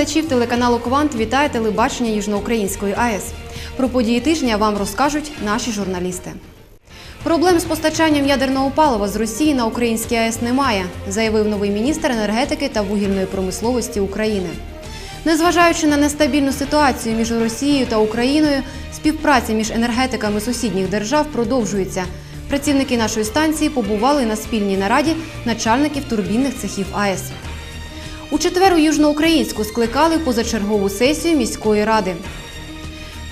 Глядачів телеканалу Квант вітає телебачення Южноукраїнської АЕС. Про події тижня вам розкажуть наші журналісти. Проблем з постачанням ядерного палива з Росії на українській АЕС немає, заявив новий міністр енергетики та вугільної промисловості України. Незважаючи на нестабільну ситуацію між Росією та Україною, співпраця між енергетиками сусідніх держав продовжується. Працівники нашої станції побували на спільній нараді начальників турбінних цехів АЕС. У четвер у Южноукраїнську скликали позачергову сесію міської ради.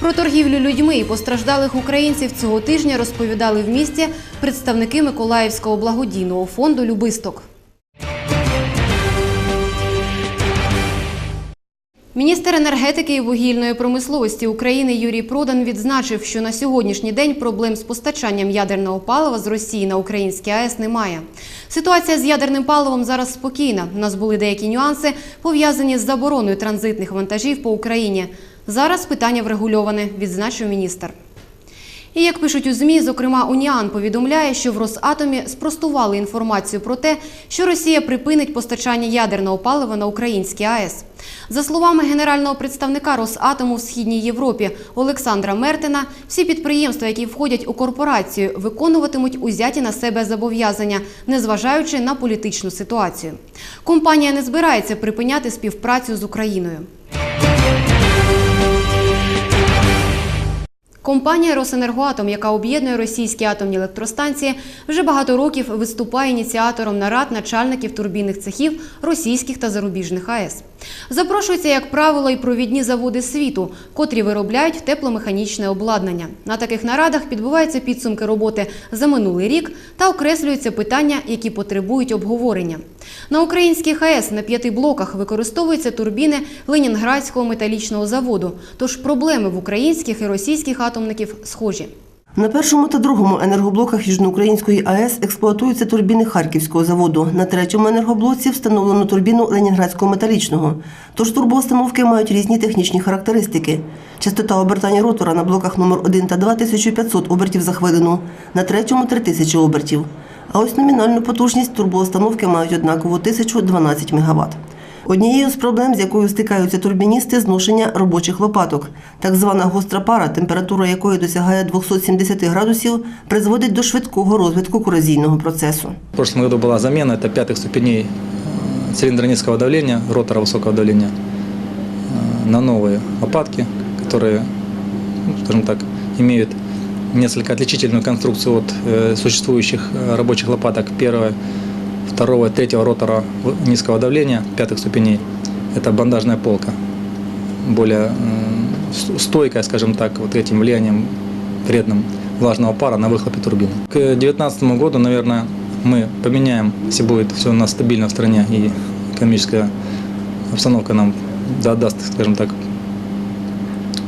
Про торгівлю людьми і постраждалих українців цього тижня розповідали в місті представники Миколаївського благодійного фонду Любисток. Міністр енергетики і вугільної промисловості України Юрій Продан відзначив, що на сьогоднішній день проблем з постачанням ядерного палива з Росії на українські АЕС немає. Ситуація з ядерним паливом зараз спокійна. У нас були деякі нюанси пов'язані з забороною транзитних вантажів по Україні. Зараз питання врегульоване, відзначив міністр. І як пишуть у ЗМІ, зокрема Уніан повідомляє, що в Росатомі спростували інформацію про те, що Росія припинить постачання ядерного палива на українські АЕС. За словами генерального представника Росатому в східній Європі Олександра Мертина, всі підприємства, які входять у корпорацію, виконуватимуть узяті на себе зобов'язання, незважаючи на політичну ситуацію. Компанія не збирається припиняти співпрацю з Україною. Компанія Росенергоатом, яка об'єднує російські атомні електростанції, вже багато років виступає ініціатором нарад начальників турбінних цехів російських та зарубіжних АЕС. Запрошуються, як правило, і провідні заводи світу, котрі виробляють тепломеханічне обладнання. На таких нарадах підбуваються підсумки роботи за минулий рік та окреслюються питання, які потребують обговорення. На українських АЕС на п'яти блоках використовуються турбіни Ленінградського металічного заводу. Тож проблеми в українських і російських атомників схожі. На першому та другому енергоблоках Южноукраїнської АЕС експлуатуються турбіни Харківського заводу. На третьому енергоблоці встановлено турбіну Ленінградського металічного. Тож турбоустановки мають різні технічні характеристики. Частота обертання ротора на блоках номер 1 та 2 – 1500 обертів за хвилину, на третьому – 3000 обертів. А ось номінальну потужність турбоустановки мають однаково 1012 МВт. Однією з проблем, з якою стикаються турбіністи, зношення робочих лопаток. Так звана гостра пара, температура якої досягає 270 градусів, призводить до швидкого розвитку корозійного процесу. В прошлом году была замена, это пятых ступеней э, цилиндра низкого давления, ротора высокого давления э, на новые лопатки, которые, ну, скажем так, имеют несколько отличительную конструкцию от э, существующих э, рабочих лопаток первого, второго и третьего ротора низкого давления, пятых ступеней. Это бандажная полка, более стойкая, скажем так, вот этим влиянием вредным влажного пара на выхлопе турбины. К 2019 году, наверное, мы поменяем, если будет все у нас стабильно в стране и экономическая обстановка нам да- даст, скажем так,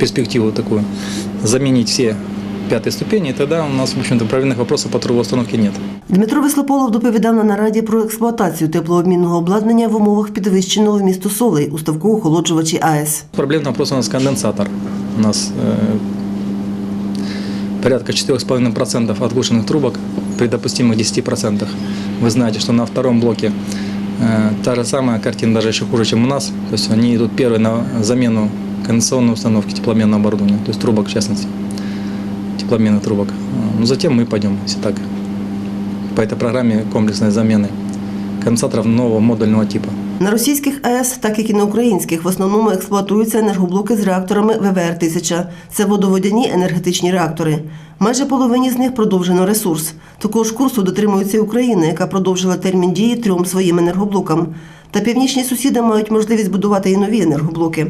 перспективу такую, заменить все пятые ступени, и тогда у нас, в общем-то, правильных вопросов по трубоустановке нет. Дмитро Веслополов доповідав на нараді про експлуатацію теплообмінного обладнання в умовах підвищеного вмісту солей у ставку-охолоджувачі АЕС. Проблемный вопрос у нас конденсатор. У нас э, порядка 4,5% отглушенных трубок при допустимых 10%. Вы знаете, что на втором блоке э, та же самая картина, даже еще хуже, чем у нас. То есть они идут первые на замену конденсационной установки теплообменного оборудования, то есть трубок в частности, теплообменных трубок. Э, Но затем мы пойдем, если так, по этой программе комплексной замены конденсаторов нового модульного типа. На російських АЕС, так як і на українських, в основному експлуатуються енергоблоки з реакторами ВВР-1000. Це водоводяні енергетичні реактори. Майже половині з них продовжено ресурс. Такого ж курсу дотримується і Україна, яка продовжила термін дії трьом своїм енергоблокам. Та північні сусіди мають можливість будувати і нові енергоблоки.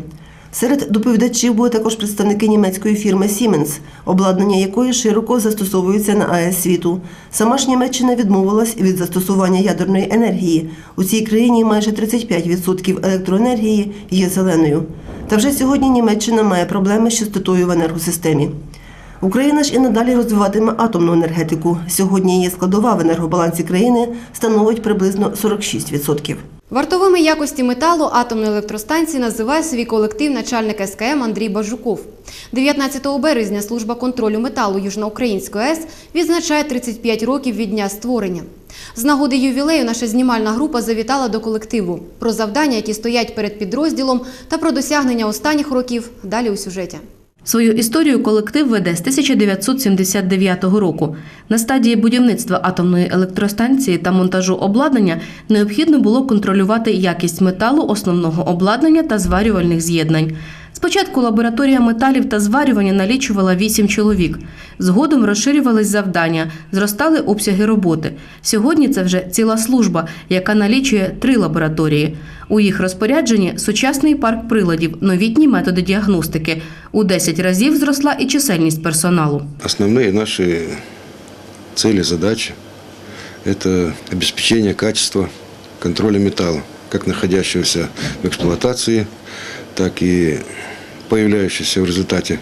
Серед доповідачів були також представники німецької фірми Siemens, обладнання якої широко застосовується на АЕС світу. Сама ж Німеччина відмовилась від застосування ядерної енергії. У цій країні майже 35% електроенергії є зеленою. Та вже сьогодні Німеччина має проблеми з чистотою в енергосистемі. Україна ж і надалі розвиватиме атомну енергетику. Сьогодні її складова в енергобалансі країни становить приблизно 46%. Вартовими якості металу атомної електростанції називає свій колектив начальник СКМ Андрій Бажуков. 19 березня служба контролю металу Южноукраїнської АЕС відзначає 35 років від дня створення. З нагоди ювілею наша знімальна група завітала до колективу. Про завдання, які стоять перед підрозділом, та про досягнення останніх років далі у сюжеті. Свою історію колектив веде з 1979 року. На стадії будівництва атомної електростанції та монтажу обладнання необхідно було контролювати якість металу, основного обладнання та зварювальних з'єднань. Спочатку лабораторія металів та зварювання налічувала 8 чоловік. Згодом розширювались завдання, зростали обсяги роботи. Сьогодні це вже ціла служба, яка налічує три лабораторії. У їх розпорядженні сучасний парк приладів, новітні методи діагностики. У 10 разів зросла і чисельність персоналу. Основные наши цели, задачи – это обеспечение качества контроля металла, как находящегося в эксплуатации, так и появляющегося в результате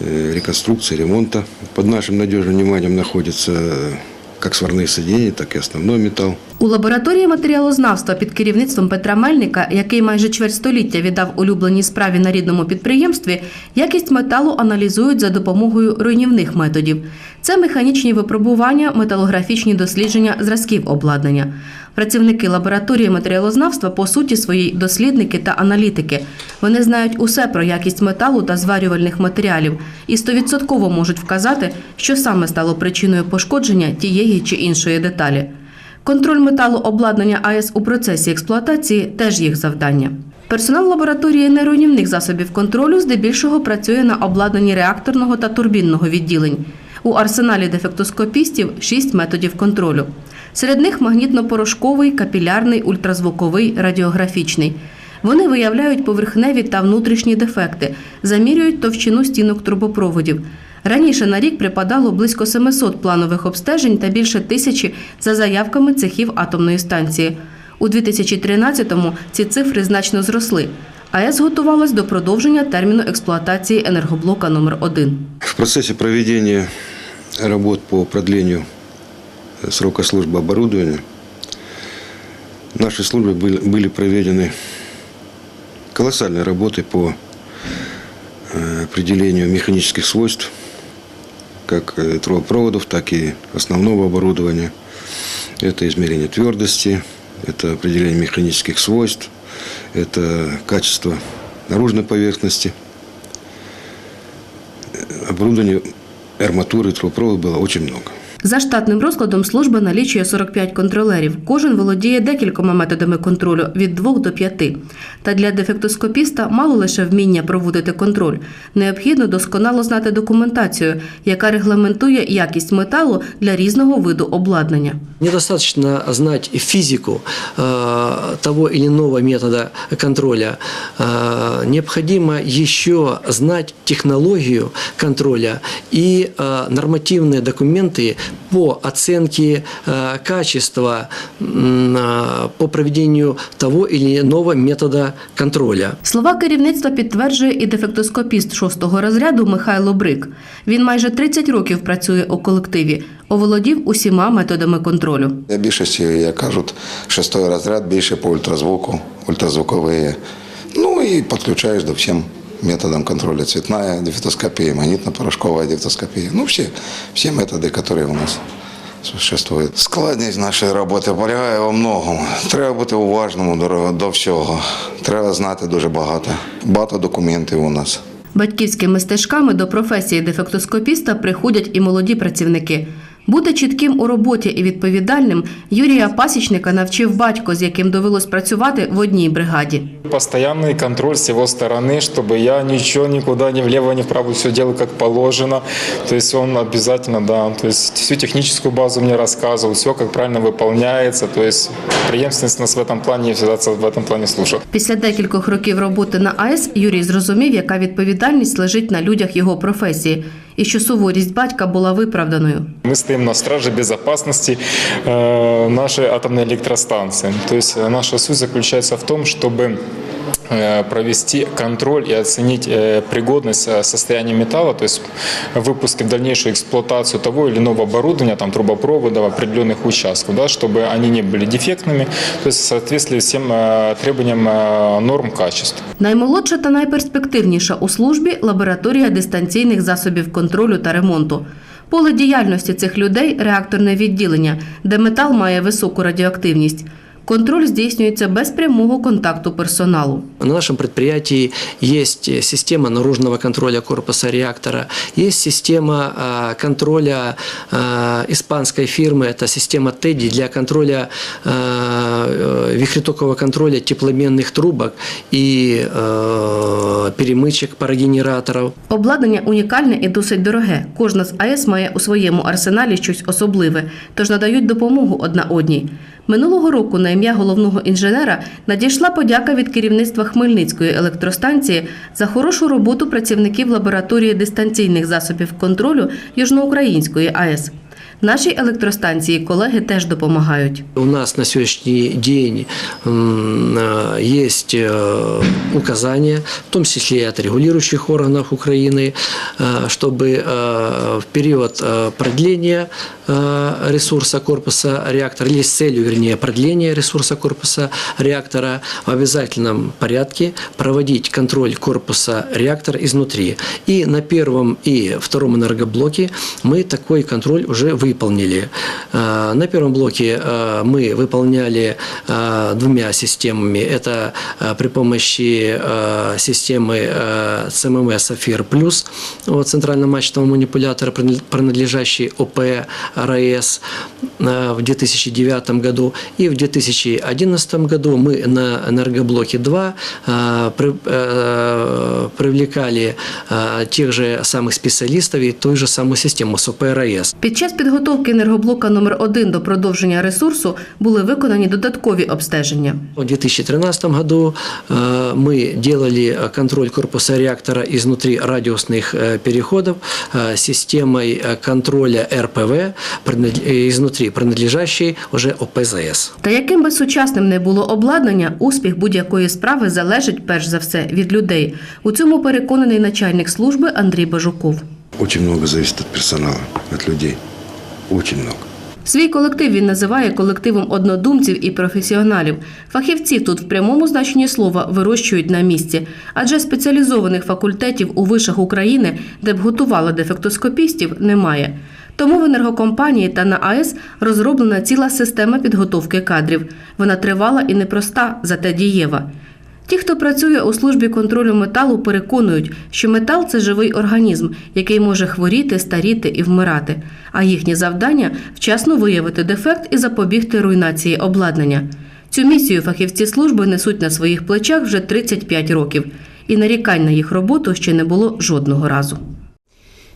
э, реконструкции, ремонта. Под нашим надежным вниманием находятся как сварные соединения, так и основной металл. У лабораторії матеріалознавства під керівництвом Петра Мельника, який майже чверть століття віддав улюбленій справі на рідному підприємстві, якість металу аналізують за допомогою руйнівних методів. Це механічні випробування, металографічні дослідження зразків обладнання. Працівники лабораторії матеріалознавства по суті своїй дослідники та аналітики. Вони знають усе про якість металу та зварювальних матеріалів і стовідсотково можуть вказати, що саме стало причиною пошкодження тієї чи іншої деталі. Контроль металу обладнання АЕС у процесі експлуатації теж їх завдання. Персонал лабораторії неруйнівних засобів контролю здебільшого працює на обладнанні реакторного та турбінного відділень. У арсеналі дефектоскопістів шість методів контролю. Серед них магнітно-порошковий, капілярний, ультразвуковий, радіографічний. Вони виявляють поверхневі та внутрішні дефекти, замірюють товщину стінок трубопроводів. Раніше на рік припадало близько 700 планових обстежень та більше тисячі за заявками цехів атомної станції. У 2013-му ці цифри значно зросли. АЕС готувалась до продовження терміну експлуатації енергоблока номер 1 В процессе проведения работ по продлению э, срока службы оборудования нашей службы были, были проведены колоссальные работы по э, определению механических свойств как э, трубопроводов, так и основного оборудования. Это измерение твердости, это определение механических свойств, это качество наружной поверхности. Э, Оборудования арматуры и трубопровода было очень много. За штатним розкладом служба налічує 45 контролерів. Кожен володіє декількома методами контролю від 2 до 5. Та для дефектоскопіста мало лише вміння проводити контроль. Необхідно досконало знати документацію, яка регламентує якість металу для різного виду обладнання. Недостаточно знать физику э, того или иного метода контроля. Э, необходимо еще знать технологию контроля и э, нормативные документы по оценке э, качества, э, по проведению того или иного метода контроля. Слова керівництва підтверджує і дефектоскопіст шостого розряду Михайло Брик. Він майже 30 років працює у колективі, оволодів усіма методами контролю. Більшості, як кажуть, шестий розряд більше по ультразвуку, ультразвукові. Ну і підключаєш до всім методам контролю цветная дефектоскопия, магнитно-порошковая дефектоскопия. Ну, всі, всі методи, які у нас существують. Складність нашої роботи полягає у многому. Треба бути уважним до всього. Треба знати дуже багато. Багато документів у нас. Батьківськими стежками до професії дефектоскопіста приходять і молоді працівники. Бути чітким у роботі і відповідальним Юрія Пасічника навчив батько, з яким довелось працювати в одній бригаді. Постоянный контроль с его стороны, чтобы я ничего никуда ни влево, ни вправо все делал как положено. То есть он обязательно, да, то есть всю техническую базу мне рассказывал, все как правильно выполняется. То есть преемственность нас в этом плане, я всегда в этом плане слушал. Після декількох років роботи на АЕС Юрій зрозумів, яка відповідальність лежить на людях його професії, і що суворість батька була виправданою. Мы стоим на страже безопасности э, нашей атомной электростанции. То есть э, наша суть заключается в том, чтобы э, провести контроль и оценить э, пригодность э, состояния металла, то есть выпуск и дальнейшую эксплуатацию того или иного оборудования, там трубопроводов, определенных участков, да, чтобы они не были дефектными, то есть соответствовали всем э, требованиям э, норм качества. Наймолодша та найперспективніша у службі лабораторія дистанційних засобів контролю та ремонту. Поле діяльності цих людей реакторне відділення, де метал має високу радіоактивність. Контроль здійснюється без прямого контакту персоналу. На нашем предприятии есть э, система наружного контроля корпуса реактора, есть система а, контроля а, испанской фирмы, это система TEDI для контроля а, э, вихретокового контроля тепломенных трубок и э, перемычек парогенераторов. Обладнання унікальне і досить дороге. Кожна з АЕС має у своєму арсеналі щось особливе, тож надають допомогу одна одній. Минулого року на ім'я головного інженера надійшла подяка від керівництва Хмельницької електростанції за хорошу роботу працівників лабораторії дистанційних засобів контролю Южноукраїнської АЕС. Нашій електростанції колеги теж допомагають. У нас на сегодняшний день м, э, есть э, указания, в том числе и от регулирующих органов Украины, э, чтобы э, в период э, продления э, ресурса корпуса реактора, или с целью, вернее, продления ресурса корпуса реактора в обязательном порядке проводить контроль корпуса реактора изнутри. И на первом и втором энергоблоке мы такой контроль уже Выполнили. Э, На первом блоке э, мы выполняли э, двумя системами. Это при помощи системы CMM Сафир Плюс, вот, центрально-мачтового манипулятора, принадлежащий- принадлежащий ОП РАЭС в 2009 году. И в 2011 году мы на энергоблоке 2 э, при- э, привлекали тех же самых специалистов и ту же самую систему с ОП РАЭС. Під час підготовки енергоблока номер 1 до продовження ресурсу були виконані додаткові обстеження. В 2013 году э, мы делали э, контроль корпуса реактора изнутри радиусных э, переходов э, системой э, контроля РПВ принадле- э, изнутри, принадлежащей уже ОПЗС. Та яким би сучасним не було обладнання, успіх будь-якої справи залежить перш за все від людей. У цьому переконаний начальник служби Андрій Бажуков. Очень много зависит от персонала, от людей. Очень много. Свій колектив він називає колективом однодумців і професіоналів. Фахівців тут в прямому значенні слова вирощують на місці, адже спеціалізованих факультетів у вишах України, де б готували дефектоскопістів, немає. Тому в енергокомпанії та на АЕС розроблена ціла система підготовки кадрів. Вона тривала і непроста, зате дієва. Ті, хто працює у службі контролю металу, переконують, що метал це живий організм, який може хворіти, старіти і вмирати. А їхнє завдання вчасно виявити дефект і запобігти руйнації обладнання. Цю місію фахівці служби несуть на своїх плечах вже 35 років, і нарікань на їх роботу ще не було жодного разу.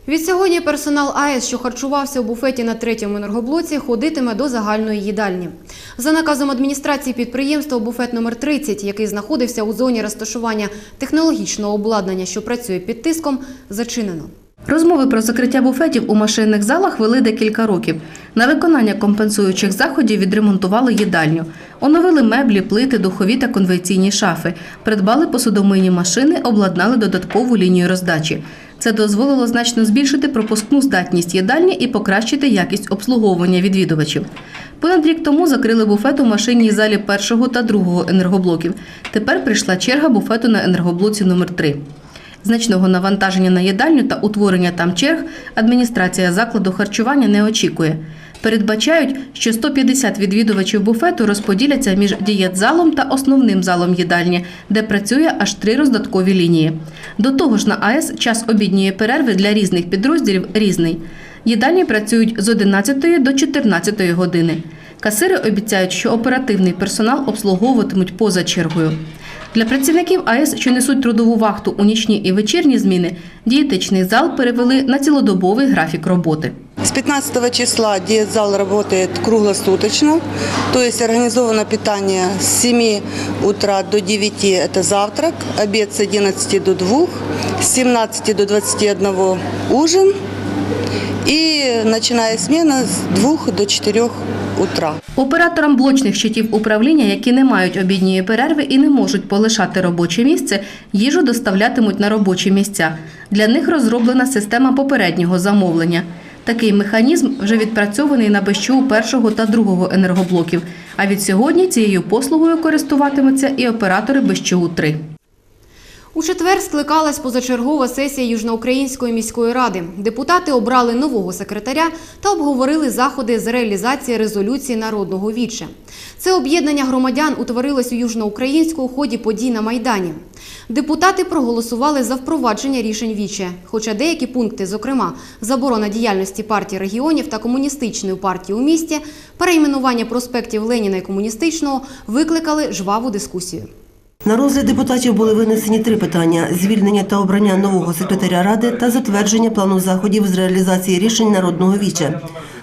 Відсьогодні персонал АЕС, що харчувався у буфеті на третьому енергоблоці, ходитиме до загальної їдальні. За наказом адміністрації підприємства буфет номер 30, який знаходився у зоні розташування технологічного обладнання, що працює під тиском, зачинено. Розмови про закриття буфетів у машинних залах вели декілька років. На виконання компенсуючих заходів відремонтували їдальню. Оновили меблі, плити, духові та конвекційні шафи, придбали посудомийні машини, обладнали додаткову лінію роздачі. Це дозволило значно збільшити пропускну здатність їдальні і покращити якість обслуговування відвідувачів. Понад рік тому закрили буфет у машинній залі першого та другого енергоблоків. Тепер прийшла черга буфету на енергоблоці номер 3 Значного навантаження на їдальню та утворення там черг адміністрація закладу харчування не очікує. Передбачають, що 150 відвідувачів буфету розподіляться між дієтзалом та основним залом їдальні, де працює аж три роздаткові лінії. До того ж, на АЕС час обідньої перерви для різних підрозділів різний. Їдальні працюють з 11 до 14 години. Касири обіцяють, що оперативний персонал обслуговуватимуть поза чергою. Для працівників АЕС, що несуть трудову вахту у нічні і вечірні зміни, дієтичний зал перевели на цілодобовий графік роботи. С 15 числа диетзал работает круглосуточно, то есть организовано питание с 7 утра до 9 – это завтрак, обед с 11 до 2, с 17 до 21 – ужин и начиная смена с 2 до 4 утра. Операторам блочних щитів управління, які не мають обідньої перерви і не можуть полишати робоче місце, їжу доставлятимуть на робочі місця. Для них розроблена система попереднього замовлення. Такий механізм вже відпрацьований на БЩУ першого та другого енергоблоків. А від сьогодні цією послугою користуватимуться і оператори БЩУ 3 У четвер скликалась позачергова сесія Южноукраїнської міської ради. Депутати обрали нового секретаря та обговорили заходи з реалізації резолюції народного віче. Це об'єднання громадян утворилось у Южноукраїнську у ході подій на Майдані. Депутати проголосували за впровадження рішень віче, хоча деякі пункти, зокрема заборона діяльності партії регіонів та комуністичної партії у місті, перейменування проспектів Леніна і комуністичного, викликали жваву дискусію. На розгляд депутатів були винесені три питання: звільнення та обрання нового секретаря ради та затвердження плану заходів з реалізації рішень народного віча.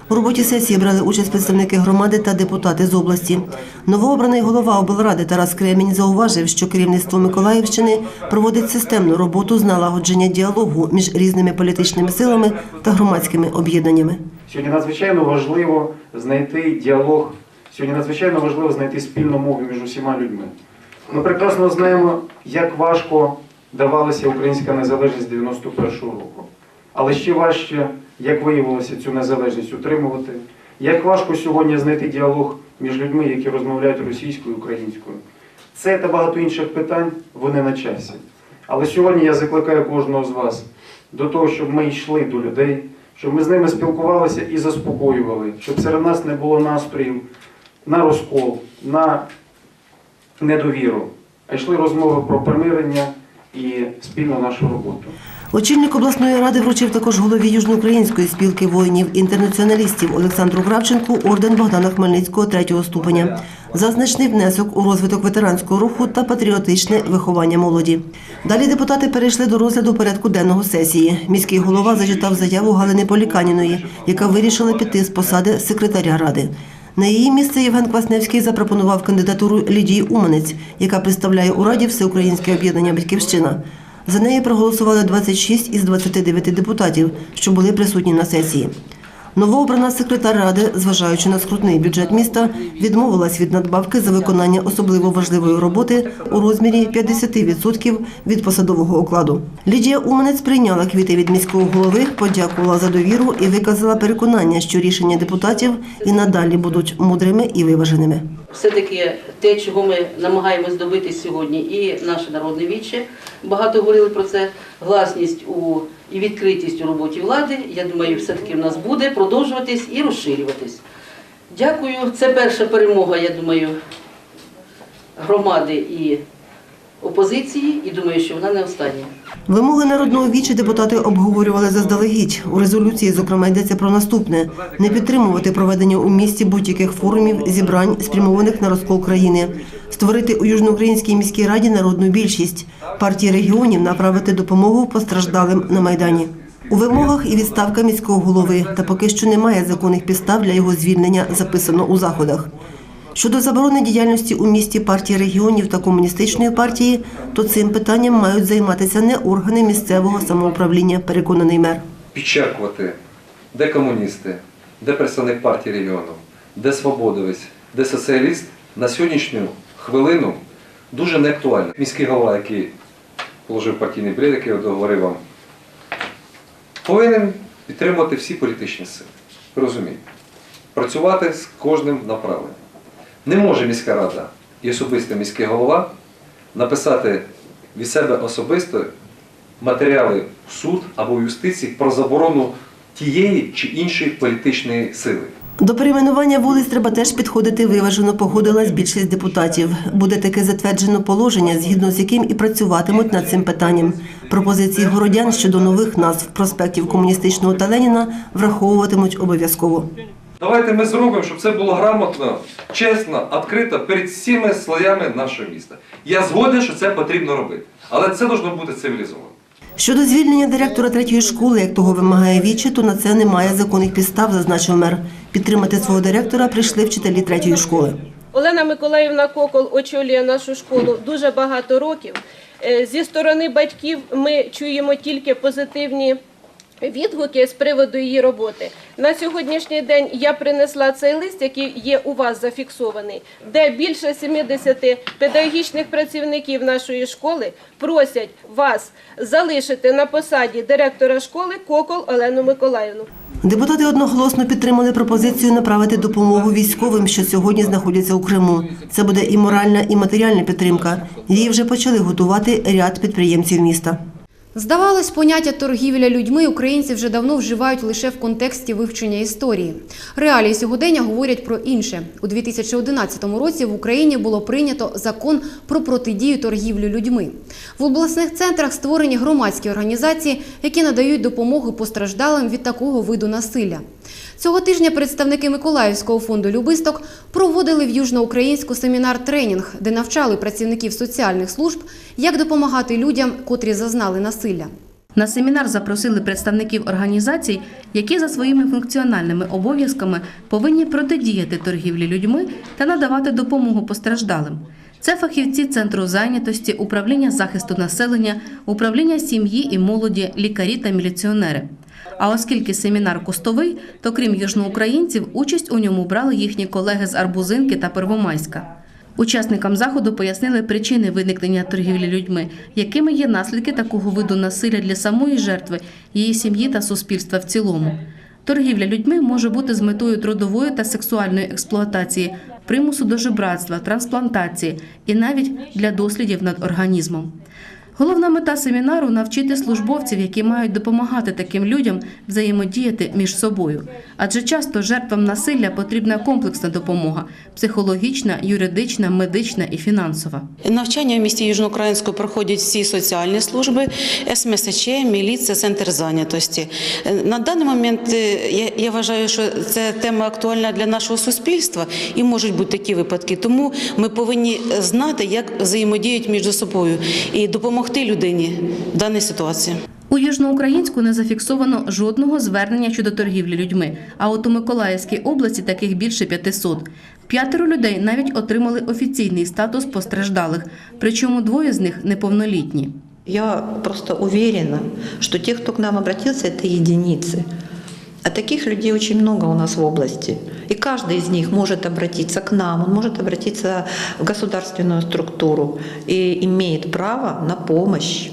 У роботі сесії брали участь представники громади та депутати з області. Новообраний голова облради Тарас Кремінь зауважив, що керівництво Миколаївщини проводить системну роботу з налагодження діалогу між різними політичними силами та громадськими об'єднаннями. Сьогодні надзвичайно важливо знайти діалог. Сьогодні надзвичайно важливо знайти спільну мову між усіма людьми. Ми прекрасно знаємо, як важко давалася українська незалежність 91-го року. Але ще важче, як виявилося цю незалежність утримувати, як важко сьогодні знайти діалог між людьми, які розмовляють російською і українською. Це та багато інших питань, вони на часі. Але сьогодні я закликаю кожного з вас до того, щоб ми йшли до людей, щоб ми з ними спілкувалися і заспокоювали, щоб серед нас не було настроїв на розкол, на недовіру, а йшли розмови про примирення і спільну нашу роботу. Очільник обласної ради вручив також голові Южноукраїнської спілки воїнів-інтернаціоналістів Олександру Кравченку орден Богдана Хмельницького третього ступеня за значний внесок у розвиток ветеранського руху та патріотичне виховання молоді. Далі депутати перейшли до розгляду порядку денного сесії. Міський голова зачитав заяву Галини Поліканіної, яка вирішила піти з посади секретаря ради. На її місце Євген Квасневський запропонував кандидатуру Лідії Уманець, яка представляє у Раді Всеукраїнське об'єднання Батьківщина. За неї проголосували 26 із 29 депутатів, що були присутні на сесії. Новообрана секретар ради, зважаючи на скрутний бюджет міста, відмовилась від надбавки за виконання особливо важливої роботи у розмірі 50% від посадового окладу. Лідія Уманець прийняла квіти від міського голови, подякувала за довіру і виказала переконання, що рішення депутатів і надалі будуть мудрими і виваженими. все-таки те, чого ми намагаємось добитись сьогодні, і наше народне віче. Багато говорили про це. Гласність у і відкритість у роботі влади. Я думаю, все-таки в нас буде продовжуватись і розширюватись. Дякую. Це перша перемога, я думаю, громади і опозиції, і думаю, що вона не остання. Вимоги народного вічі депутати обговорювали заздалегідь. У резолюції, зокрема, йдеться про наступне: не підтримувати проведення у місті будь-яких форумів, зібрань, спрямованих на розкол країни, створити у Южноукраїнській міській раді народну більшість, партії регіонів направити допомогу постраждалим на майдані. У вимогах і відставка міського голови, та поки що немає законних підстав для його звільнення, записано у заходах. Щодо заборони діяльності у місті партії регіонів та комуністичної партії, то цим питанням мають займатися не органи місцевого самоуправління, переконаний мер. підчеркувати, де комуністи, де представник партії регіону, де свободовець, де соціаліст на сьогоднішню хвилину дуже неактуально. Міський голова, який положив партійний бред, який я говорив вам, повинен підтримувати всі політичні сили. Розумієте? Працювати з кожним направленням. Не може міська рада і особисто міський голова написати від себе особисто матеріали в суд або в юстиції про заборону тієї чи іншої політичної сили. До перейменування вулиць треба теж підходити виважено, погодилась більшість депутатів. Буде таке затверджено положення, згідно з яким і працюватимуть над цим питанням. Пропозиції городян щодо нових назв проспектів комуністичного та Леніна враховуватимуть обов'язково. Давайте ми зробимо, щоб це було грамотно, чесно, відкрито перед всіма слоями нашого міста. Я згоден, що це потрібно робити, але це повинно бути цивілізовано. Щодо звільнення директора третьої школи, як того вимагає Вічі, то на це немає законних підстав, зазначив мер. Підтримати свого директора прийшли вчителі третьої школи. Олена Миколаївна Кокол очолює нашу школу дуже багато років. Е, Зі сторони батьків ми чуємо тільки позитивні відгуки з приводу її роботи. На сьогоднішній день я принесла цей лист, який є у вас зафіксований, де більше 70 педагогічних працівників нашої школи просять вас залишити на посаді директора школи Кокол Олену Миколаївну. Депутати одноголосно підтримали пропозицію направити допомогу військовим, що сьогодні знаходяться у Криму. Це буде і моральна, і матеріальна підтримка. Її вже почали готувати ряд підприємців міста. Здавалось, поняття торгівля людьми українці вже давно вживають лише в контексті вивчення історії. Реалії сьогодення говорять про інше. У 2011 році в Україні було прийнято закон про протидію торгівлі людьми. В обласних центрах створені громадські організації, які надають допомогу постраждалим від такого виду насилля. Цього тижня представники Миколаївського фонду Любисток проводили в Южноукраїнську семінар-тренінг, де навчали працівників соціальних служб, як допомагати людям, котрі зазнали насилля. На семінар запросили представників організацій, які за своїми функціональними обов'язками повинні протидіяти торгівлі людьми та надавати допомогу постраждалим. Це фахівці Центру зайнятості, управління захисту населення, управління сім'ї і молоді, лікарі та міліціонери. А оскільки семінар кустовий, то крім южноукраїнців, участь у ньому брали їхні колеги з Арбузинки та Первомайська. Учасникам заходу пояснили причини виникнення торгівлі людьми, якими є наслідки такого виду насилля для самої жертви, її сім'ї та суспільства в цілому. Торгівля людьми може бути з метою трудової та сексуальної експлуатації, примусу до жебратства, трансплантації і навіть для дослідів над організмом. Головна мета семінару навчити службовців, які мають допомагати таким людям взаємодіяти між собою. Адже часто жертвам насилля потрібна комплексна допомога психологічна, юридична, медична і фінансова. Навчання в місті Южноукраїнську проходять всі соціальні служби, СМСЧ, міліція, центр зайнятості. На даний момент е, я, вважаю, що це тема актуальна для нашого суспільства і можуть бути такі випадки. Тому ми повинні знати, як взаємодіють між собою і допомогти людині в даній ситуації. У Южноукраїнську не зафіксовано жодного звернення щодо торгівлі людьми. А от у Миколаївській області таких більше 500. П'ятеро людей навіть отримали офіційний статус постраждалих, причому двоє з них неповнолітні. Я просто уверена, що ті, хто к нам обратился, це единицы. А таких людей очень много у нас в области. И каждый из них может обратиться к нам, он может обратиться в государственную структуру и имеет право на помощь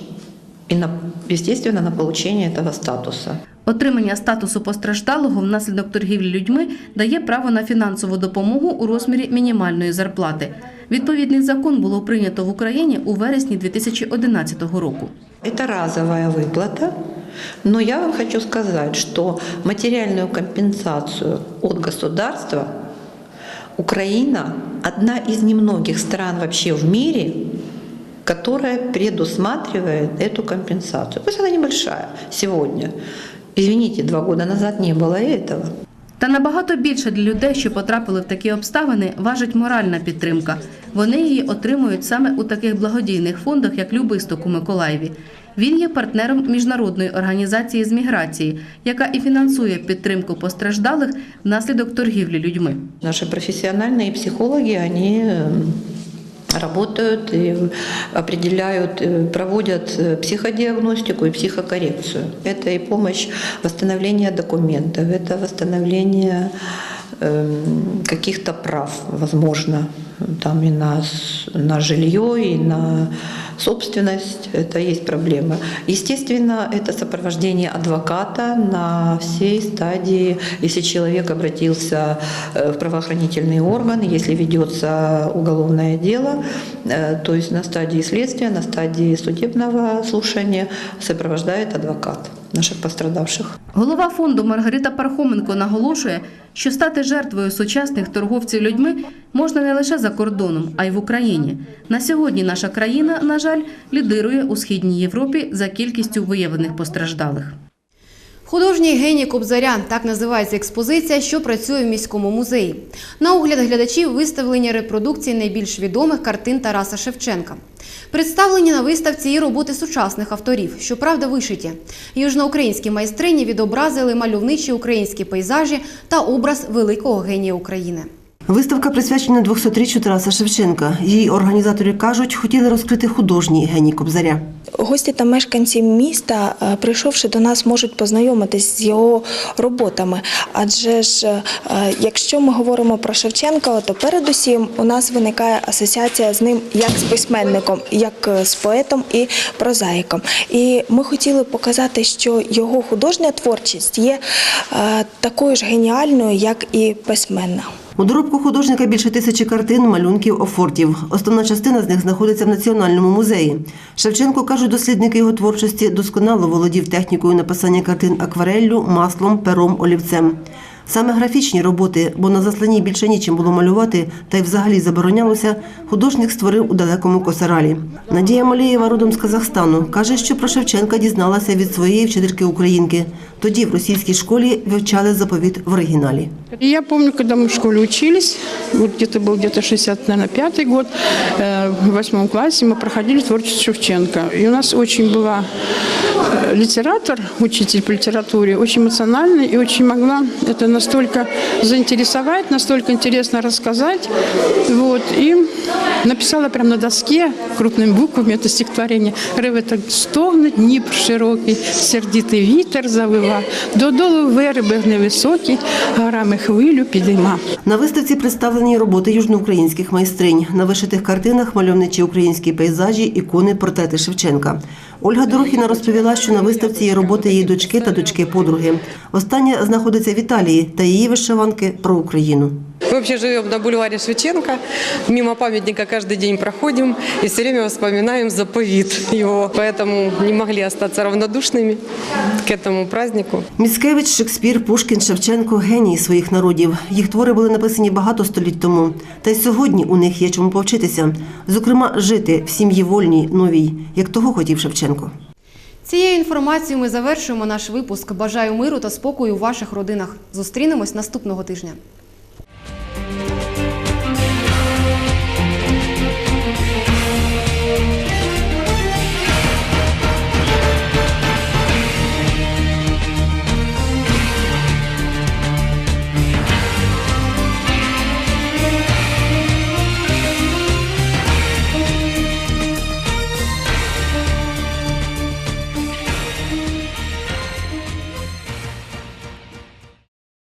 и, на, естественно, на получение этого статуса. Отримання статусу постраждалого внаслідок торгівлі людьми дає право на фінансову допомогу у розмірі мінімальної зарплати. Відповідний закон було прийнято в Україні у вересні 2011 року. Это разовая выплата, но я вам хочу сказать, что материальную компенсацию от государства Украина одна из немногих стран вообще в мире, которая предусматривает эту компенсацию. Пусть она небольшая сегодня. Извините, два года назад не было этого. Та набагато більше для людей, що потрапили в такі обставини, важить моральна підтримка. Вони її отримують саме у таких благодійних фондах, як Любисток у Миколаєві. Він є партнером міжнародної організації з міграції, яка і фінансує підтримку постраждалих внаслідок торгівлі людьми. Наши профессиональные психологи, они э, работают и определяют, э, проводят э, психодиагностику и психокоррекцию. Это и помощь восстановления документов, это восстановление эм, каких-то прав, возможно, там и на, с- на жилье, и на собственность, это есть проблема. Естественно, это сопровождение адвоката на всей стадии, если человек обратился э, в правоохранительный орган, если ведется уголовное дело, э, то есть на стадии следствия, на стадии судебного слушания сопровождает адвокат наших пострадавших. Голова фонду Маргарита Пархоменко наголошує, що стати жертвою сучасних торговців людьми можна не лише за кордоном, а й в Україні. На сьогодні наша країна, на жаль, лідирує у східній Європі за кількістю виявлених постраждалих. Художній геній Кобзаря так називається експозиція, що працює в міському музеї. На огляд глядачів виставлені репродукції найбільш відомих картин Тараса Шевченка. Представлені на виставці і роботи сучасних авторів, щоправда, вишиті. Южноукраїнські майстрині відобразили мальовничі українські пейзажі та образ великого генія України. Виставка присвячена 200-річчю Тараса Шевченка. Її організатори кажуть, хотіли розкрити художній геній Кобзаря. Гості та мешканці міста, е, прийшовши до нас, можуть познайомитись з його роботами. Адже ж, е, якщо ми говоримо про Шевченка, то передусім у нас виникає асоціація з ним як з письменником, як е, з поетом і прозаїком. І ми хотіли показати, що його художня творчість є такою ж геніальною, як і письменна. У доробку художника більше тисячі картин, малюнків, офортів. Основна частина з них знаходиться в Національному музеї. Шевченко, кажуть дослідники його творчості, досконало володів технікою написання картин аквареллю, маслом, пером, олівцем. Саме графічні роботи, бо на засланні більше нічим було малювати, та й взагалі заборонялося, художник створив у далекому Косаралі. Надія Малієва, родом з Казахстану, каже, що про Шевченка дізналася від своєї вчительки українки. Тоді в російській школі вивчали заповіт в оригіналі. И Я помню, когда мы в школе учились, вот где-то был где-то 60, наверное, пятый год, э, в восьмом классе мы проходили творчество Шевченко. И у нас очень была э, литератор, учитель по литературе, очень эмоциональный и очень могла это настолько заинтересовать, настолько интересно рассказать. Вот, и написала прямо на доске крупными буквами это стихотворение. Реве так стогне, Дніпр широкий, сердитий вітер завива, додолу верби невисокі, горами хвилю підійма. На виставці представлені роботи южноукраїнських майстринь. На вишитих картинах мальовничі українські пейзажі, ікони, портрети Шевченка. Ольга Дорохіна розповіла, що на виставці є роботи її дочки та дочки подруги. Остання знаходиться в Італії та її вишиванки про Україну. Мы вообще живем на бульваре Шевченко, мимо памятника каждый день проходим и все время вспоминаем заповедь его. Поэтому не могли остаться равнодушными к этому празднику. Міцкевич, Шекспір, Пушкін, Шевченко генії своїх народів. Їх твори були написані багато століть тому. Та й сьогодні у них є чому повчитися. Зокрема, жити в сім'ї вольній, новій, як того хотів Шевченко. Цією інформацією ми завершуємо наш випуск. Бажаю миру та спокою у ваших родинах. Зустрінемось наступного тижня.